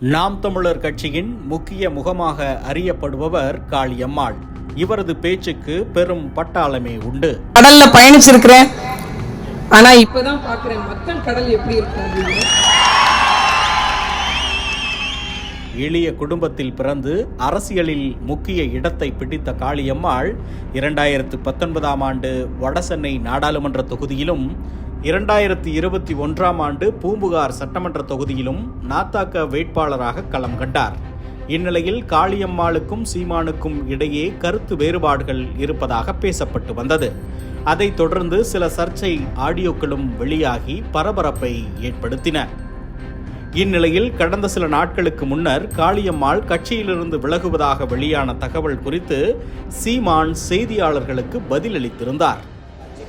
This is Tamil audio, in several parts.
நாம் தமிழர் கட்சியின் முக்கிய முகமாக அறியப்படுபவர் காளியம்மாள். இவரது பேச்சுக்கு பெரும் பட்டாளமே உண்டு. கடல்ல பயணிச்சிருக்கிறேன். ஆனா இப்பதான் பாக்குறேன் மக்கள் கடல் எப்படி இருக்கும் எளிய குடும்பத்தில் பிறந்து அரசியலில் முக்கிய இடத்தை பிடித்த காளியம்மாள் இரண்டாயிரத்து பத்தொன்பதாம் ஆண்டு வடசென்னை நாடாளுமன்ற தொகுதியிலும் இரண்டாயிரத்தி இருபத்தி ஒன்றாம் ஆண்டு பூம்புகார் சட்டமன்ற தொகுதியிலும் நாத்தாக்க வேட்பாளராக களம் கண்டார். இந்நிலையில் காளியம்மாளுக்கும் சீமானுக்கும் இடையே கருத்து வேறுபாடுகள் இருப்பதாக பேசப்பட்டு வந்தது. அதைத் தொடர்ந்து சில சர்ச்சை ஆடியோக்களும் வெளியாகி பரபரப்பை ஏற்படுத்தின. இந்நிலையில் கடந்த சில நாட்களுக்கு முன்னர் காளியம்மாள் கட்சியிலிருந்து விலகுவதாக வெளியான தகவல் குறித்து சீமான் செய்தியாளர்களுக்கு பதிலளித்திருந்தார்.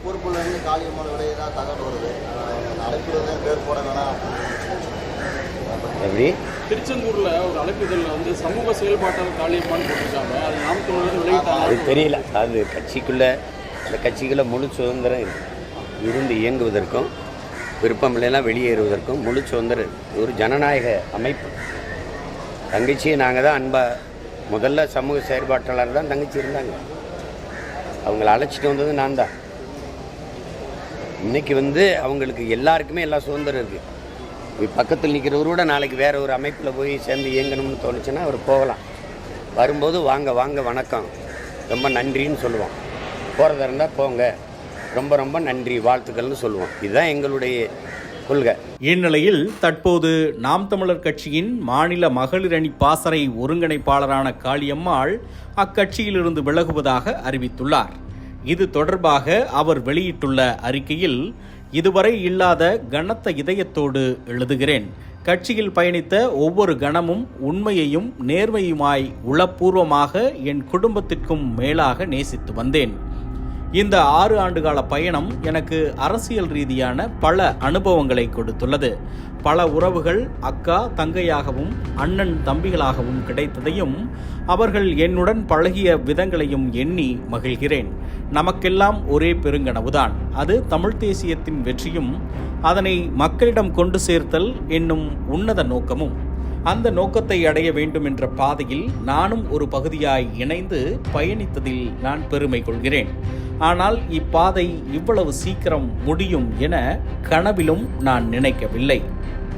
பொறுப்புலேருந்து காளியம்மன் விலையை தான் தகவல் வருது. அழைப்பில் பேர் போட வேணாம். எப்படி? திருச்செந்தூர்ல ஒரு அழைப்பிதழில் வந்து சமூக செயல்பாட்டாளர் காளியம்மான்னு போட்டிருக்காங்க. அது நாம் வெளியிட்டாங்க. அது தெரியல. அது கட்சிக்குள்ளே அந்த கட்சிக்குள்ளே முழு சுதந்திரம். இருந்து இயங்குவதற்கும் விருப்பம் இல்லைன்னா வெளியேறுவதற்கும் முழு சுதந்திரம் ஒரு ஜனநாயக அமைப்பு. தங்கச்சியை நாங்கள் தான் அன்பா முதல்ல சமூக செயற்பாட்டாளர் தான் தங்கச்சி இருந்தாங்க. அவங்கள அழைச்சிட்டு வந்தது நான் தான். இன்றைக்கி வந்து அவங்களுக்கு எல்லாருக்குமே எல்லா சுதந்திரம் இருக்குது இப்போ பக்கத்தில் நிற்கிறவரோட நாளைக்கு வேற ஒரு அமைப்பில் போய் சேர்ந்து இயங்கணும்னு தோணுச்சுன்னா அவர் போகலாம். வரும்போது வாங்க வாங்க வணக்கம். ரொம்ப நன்றின்னு சொல்லுவோம். போகிறதா இருந்தால் போங்க. ரொம்ப ரொம்ப நன்றி வாழ்த்துக்கள்னு சொல்லுவோம். இதுதான் எங்களுடைய கொள்கை. இந்நிலையில் தற்போது நாம் தமிழர் கட்சியின் மாநில மகளிர் அணி பாசறை ஒருங்கிணைப்பாளரான காளியம்மாள் அக்கட்சியிலிருந்து விலகுவதாக அறிவித்துள்ளார். இது தொடர்பாக அவர் வெளியிட்டுள்ள அறிக்கையில் இதுவரை இல்லாத கனத்த இதயத்தோடு எழுதுகிறேன். கட்சியில் பயணித்த ஒவ்வொரு கணமும் உண்மையையும் நேர்மையுமாய் உளப்பூர்வமாக என் குடும்பத்திற்கும் மேலாக நேசித்து வந்தேன். இந்த ஆறு ஆண்டுகால பயணம் எனக்கு அரசியல் ரீதியான பல அனுபவங்களை கொடுத்துள்ளது. பல உறவுகள் அக்கா தங்கையாகவும் அண்ணன் தம்பிகளாகவும் கிடைத்ததையும் அவர்கள் என்னுடன் பழகிய விதங்களையும் எண்ணி மகிழ்கிறேன். நமக்கெல்லாம் ஒரே பெருங்கனவுதான். அது தமிழ் தேசியத்தின் வெற்றியும் அதனை மக்களிடம் கொண்டு சேர்த்தல் என்னும் உன்னத நோக்கமும். அந்த நோக்கத்தை அடைய வேண்டும் என்ற பாதையில் நானும் ஒரு பகுதியாய் இணைந்து பயணித்ததில் நான் பெருமை கொள்கிறேன். ஆனால் இப்பாதை இவ்வளவு சீக்கிரம் முடியும் என கனவிலும் நான் நினைக்கவில்லை.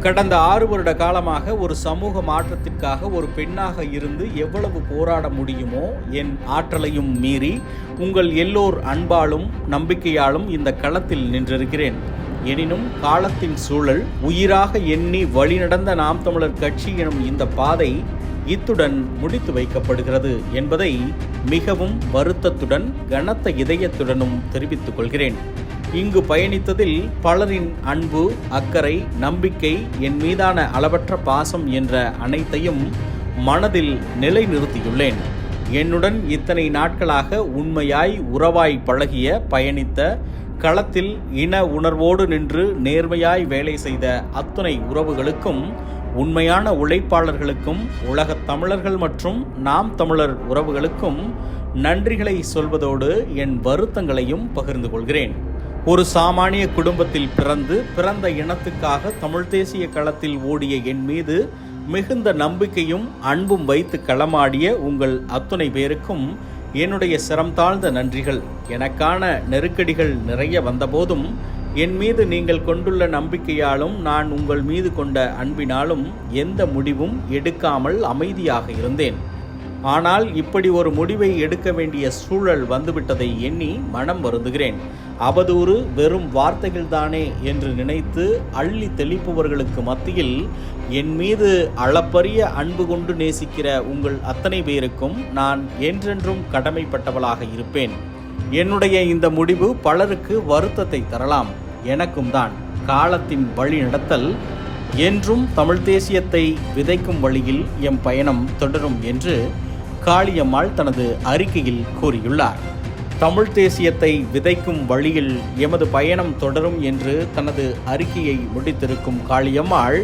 கடந்த ஆறு வருட காலமாக ஒரு சமூக மாற்றத்திற்காக ஒரு பெண்ணாக இருந்து எவ்வளவு போராட முடியுமோ என் ஆற்றலையும் மீறி உங்கள் எல்லோர் அன்பாலும் நம்பிக்கையாலும் இந்த களத்தில் நின்றிருக்கிறேன். எனினும் காலத்தின் சூழல் உயிராக எண்ணி வழிநடந்த நாம் தமிழர் கட்சி எனும் இந்த பாதை இத்துடன் முடித்து வைக்கப்படுகிறது என்பதை மிகவும் வருத்தத்துடன் கனத்த இதயத்துடனும் தெரிவித்துக் கொள்கிறேன். இங்கு பயணித்ததில் பலரின் அன்பு அக்கறை நம்பிக்கை என் மீதான அளவற்ற பாசம் என்ற அனைத்தையும் மனதில் நிலைநிறுத்தியுள்ளேன். என்னுடன் இத்தனை நாட்களாக உண்மையாய் உறவாய் பழகிய பயணித்த களத்தில் இன உணர்வோடு நின்று நேர்மையாய் வேலை செய்த அத்துணை உறவுகளுக்கும் உண்மையான உழைப்பாளர்களுக்கும் உலகத் தமிழர்கள் மற்றும் நாம் தமிழர் உறவுகளுக்கும் நன்றிகளை சொல்வதோடு என் வருத்தங்களையும் பகிர்ந்து கொள்கிறேன். ஒரு சாமானிய குடும்பத்தில் பிறந்து பிறந்த இனத்துக்காக தமிழ் தேசிய களத்தில் ஓடிய என் மீது மிகுந்த நம்பிக்கையும் அன்பும் வைத்து களமாடிய உங்கள் அத்துணை பேருக்கும் என்னுடைய சிரம் தாழ்ந்த நன்றிகள். எனக்கான நெருக்கடிகள் நிறைய வந்தபோதும் என் மீது நீங்கள் கொண்டுள்ள நம்பிக்கையாலும் நான் உங்கள் மீது கொண்ட அன்பினாலும் எந்த முடிவும் எடுக்காமல் அமைதியாக இருந்தேன். ஆனால் இப்படி ஒரு முடிவை எடுக்க வேண்டிய சூழல் வந்துவிட்டதை எண்ணி மனம் வருந்துகிறேன். அவதூறு வெறும் வார்த்தைகள்தானே என்று நினைத்து அள்ளி தெளிப்பவர்களுக்கு மத்தியில் என் மீது அளப்பரிய அன்பு கொண்டு நேசிக்கிற உங்கள் அத்தனை பேருக்கும் நான் என்றென்றும் கடமைப்பட்டவளாக இருப்பேன். என்னுடைய இந்த முடிவு பலருக்கு வருத்தத்தை தரலாம். எனக்கும் தான். காலத்தின் வழி நடத்தல். என்றும் தமிழ் தேசியத்தை விதைக்கும் வழியில் எம் பயணம் தொடரும் என்று காளியம்மாள் தனது அறிக்கையில் கூறியுள்ளார். தமிழ் தேசியத்தை விதைக்கும் வழியில் எமது பயணம் தொடரும் என்று தனது அறிக்கையை முடித்திருக்கும் காளியம்மாள்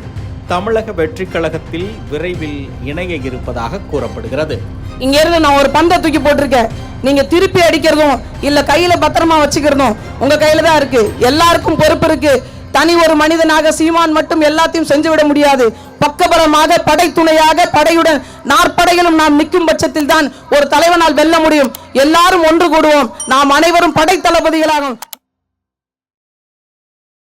தமிழக வெற்றிக் கழகத்தில் விரைவில் இணைய இருப்பதாக கூறப்படுகிறது. இங்க இருந்து நான் ஒரு பந்தை தூக்கி போட்டிருக்கேன். நீங்க திருப்பி அடிக்கிறதும் இல்ல கையில பத்திரமா வச்சுக்கிறதும் உங்க கையில தான் இருக்கு. எல்லாருக்கும் பொறுப்பு இருக்கு. தனி ஒரு மனிதனாக சீமான் மட்டும் எல்லாத்தையும் செஞ்சு விட முடியாது. பக்கபலமாக படைத்துணையாக படையுடன் நாற்படைகளும் நாம் நிற்கும் பட்சத்தில் தான் ஒரு தலைவனால் வெல்ல முடியும். எல்லாரும் ஒன்று கூடுவோம். நாம் அனைவரும் படை தளபதிகளாகும்